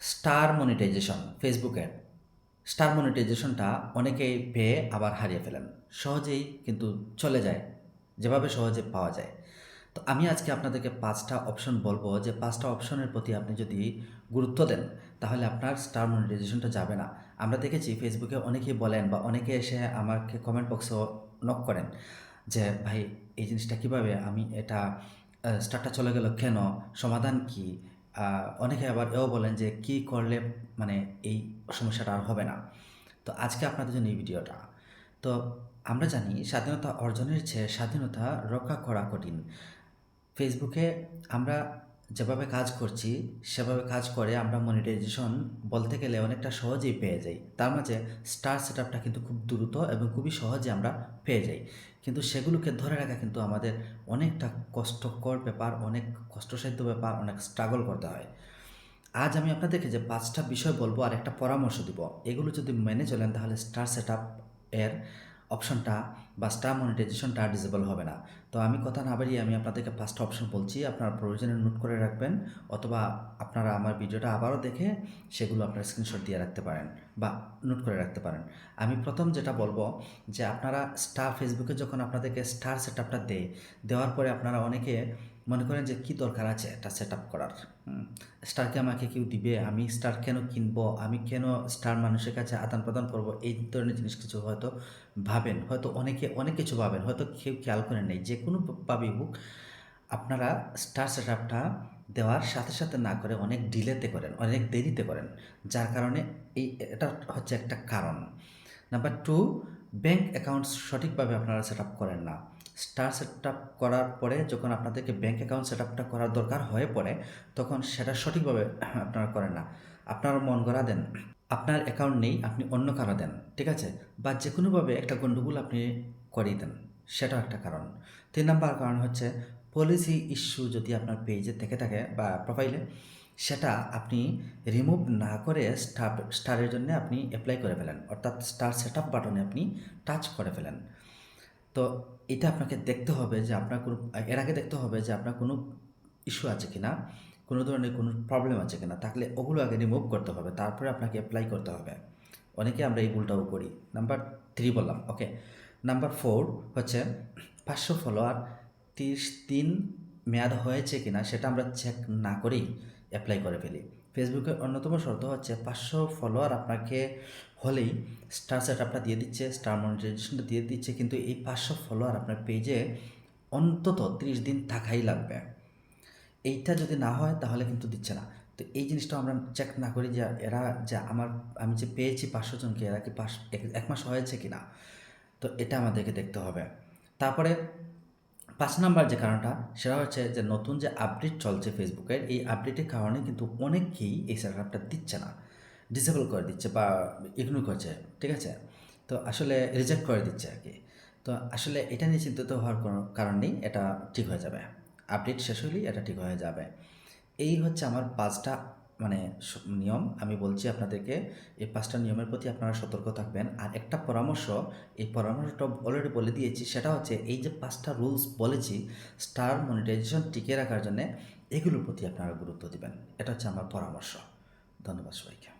Star monetization ফেসবুকের star মনিটাইজেশনটা অনেকেই পেয়ে আবার হারিয়ে ফেলেন। সহজেই কিন্তু চলে যায়, যেভাবে সহজে পাওয়া যায়। তো আমি আজকে আপনাদেরকে পাঁচটা অপশন বলব, যে পাঁচটা অপশনের প্রতি আপনি যদি গুরুত্ব দেন, তাহলে আপনার স্টার মনিটাইজেশনটা যাবে না। আমরা দেখেছি ফেসবুকে অনেকেই বলেন বা অনেকে এসে আমাকে কমেন্ট বক্সেও নক করেন, যে, ভাই, এই জিনিসটা কীভাবে? আমি এটা স্টারটা চলে গেল কেন? সমাধান কি? অনেকে আবার এও বলেন যে কি করলে মানে এই সমস্যাটা আর হবে না। তো আজকে আপনাদের জন্য এই ভিডিওটা। তো আমরা জানি স্বাধীনতা অর্জনের চেয়ে স্বাধীনতা রক্ষা করা কঠিন। ফেসবুকে আমরা যেভাবে কাজ করছি, সেভাবে কাজ করে আমরা মনিটাইজেশন বলতে গেলে অনেকটা সহজেই পেয়ে যাই। তার মাঝে স্টার সেটআপটা কিন্তু খুব দ্রুত এবং খুবই সহজে আমরা পেয়ে যাই। কিন্তু সেগুলোকে ধরে রাখা কিন্তু আমাদের অনেকটা কষ্টকর ব্যাপার, অনেক কষ্টসাধ্য ব্যাপার, অনেক স্ট্রাগল করতে হয়। আজ আমি আপনাদেরকে যে পাঁচটা বিষয় বলব আর একটা পরামর্শ দিব। এগুলো যদি মেনে চলেন তাহলে স্টার সেটআপ এর অপশনটা বা স্টার মনিটাইজেশনটা ডিসেবল হবে না। তো আমি কথা না বাড়িয়ে আমি আপনাদেরকে ফার্স্ট অপশন বলছি, আপনারা প্রয়োজনে নোট করে রাখবেন অথবা আপনারা আমার ভিডিওটা আবারও দেখে সেগুলো আপনার স্ক্রিনশট দিয়ে রাখতে পারেন বা নোট করে রাখতে পারেন। আমি প্রথম যেটা বলব যে আপনারা স্টার ফেসবুকে যখন আপনাদেরকে স্টার সেট আপটা দেয়, দেওয়ার পরে আপনারা অনেকে মনে করেন যে কি দরকার আছে এটা সেট আপ করার স্টারকে আমাকে কেউ দিবে, আমি স্টার কেন কিনবো, আমি কেন স্টার মানুষের কাছে আদান প্রদান করব, এই ধরনের জিনিস কিছু হয়তো ভাবেন, হয়তো অনেকে, অনেক কিছু ভাবেন, হয়তো কেউ খেয়াল করেন নাই, যে কোনো কোনোভাবেই হোক, আপনারা স্টার সেট আপটা দেওয়ার সাথে সাথে না করে অনেক ডিলেতে করেন, অনেক দেরিতে করেন, যার কারণে এই, এটা হচ্ছে একটা কারণ। নাম্বার টু ব্যাংক অ্যাকাউন্ট সঠিকভাবে আপনারা সেট আপ করেন না। স্টার সেট আপ করার পরে যখন আপনাদেরকে ব্যাঙ্ক অ্যাকাউন্ট সেট আপটা করার দরকার হয়ে পড়ে, তখন সেটা সঠিকভাবে আপনারা করেন না। আপনারা মন করা দেন, আপনার অ্যাকাউন্ট নেই, আপনি অন্য কারও দেন, ঠিক আছে? বা যে কোনোভাবে একটা গণ্ডগোল আপনি করিয়ে দেন, সেটাও একটা কারণ। তিন নাম্বার কারণ হচ্ছে পলিসি ইস্যু যদি আপনার পেজে থেকে থাকে বা প্রোফাইলে সেটা আপনি রিমুভ না করে স্টার স্টারের জন্য আপনি অ্যাপ্লাই করে ফেলেন। অর্থাৎ স্টার সেট আপ বাটনে আপনি টাচ করে ফেলেন। তো এটা আপনাকে দেখতে হবে যে আপনার কোনো, এর আগে দেখতে হবে যে আপনার কোনো ইস্যু আছে কি না কোনো ধরনের কোনো প্রবলেম আছে কি না থাকলে ওগুলো আগে রিমুভ করতে হবে, তারপরে আপনাকে অ্যাপ্লাই করতে হবে। অনেকে আমরা এই ভুলটাও করি। নাম্বার থ্রি বললাম ওকে নাম্বার ফোর হচ্ছে পাঁচশো ফলোয়ার তিরিশ দিন মেয়াদ হয়েছে কিনা, সেটা আমরা চেক না করেই অ্যাপ্লাই করে ফেলি। ফেসবুকের অন্যতম শর্ত হচ্ছে পাঁচশো ফলোয়ার আপনাকে হলেই স্টার সেট আপটা দিয়ে দিচ্ছে স্টার মনিটাইজেশনটা দিয়ে দিচ্ছে, কিন্তু এই পাঁচশো ফলোয়ার আপনার পেজে অন্তত তিরিশ দিন থাকাই লাগবে। এইটা যদি না হয় তাহলে কিন্তু দিচ্ছে না। তো এই জিনিসটা আমরা চেক না করি যে এরা যে আমার, আমি যে পেয়েছি পাঁচশো জনকে, এরা কি পাঁচ, এক মাস হয়েছে কি না তো এটা আমাদেরকে দেখতে হবে। তারপরে পাঁচ নাম্বার যে কারণটা, সেটা হচ্ছে যে নতুন যে আপডেট চলছে ফেসবুকের এই আপডেটের কারণে কিন্তু অনেকেই এই সেটআপটা দিচ্ছে না। ডিসেবল করে দিচ্ছে বা ইগনোর করছে, ঠিক আছে? তো আসলে রিজেক্ট করে দিচ্ছে আর কি। তো আসলে এটা নিয়ে চিন্তিত হওয়ার কোনো কারণ নেই, এটা ঠিক হয়ে যাবে। আপডেট শেষ হলেই এটা ঠিক হয়ে যাবে। এই হচ্ছে আমার পাঁচটা মানে নিয়ম আমি বলছি আপনাদেরকে, এই পাঁচটা নিয়মের প্রতি আপনারা সতর্ক থাকবেন। আর একটা পরামর্শ, এই পরামর্শটা অলরেডি বলে দিয়েছি, সেটা হচ্ছে এই যে পাঁচটা রুলস বলেছি স্টার মনিটাইজেশন টিকিয়ে রাখার জন্য, এগুলোর প্রতি আপনারা গুরুত্ব দেবেন। এটা হচ্ছে আমার পরামর্শ। ধন্যবাদ সবাইকে।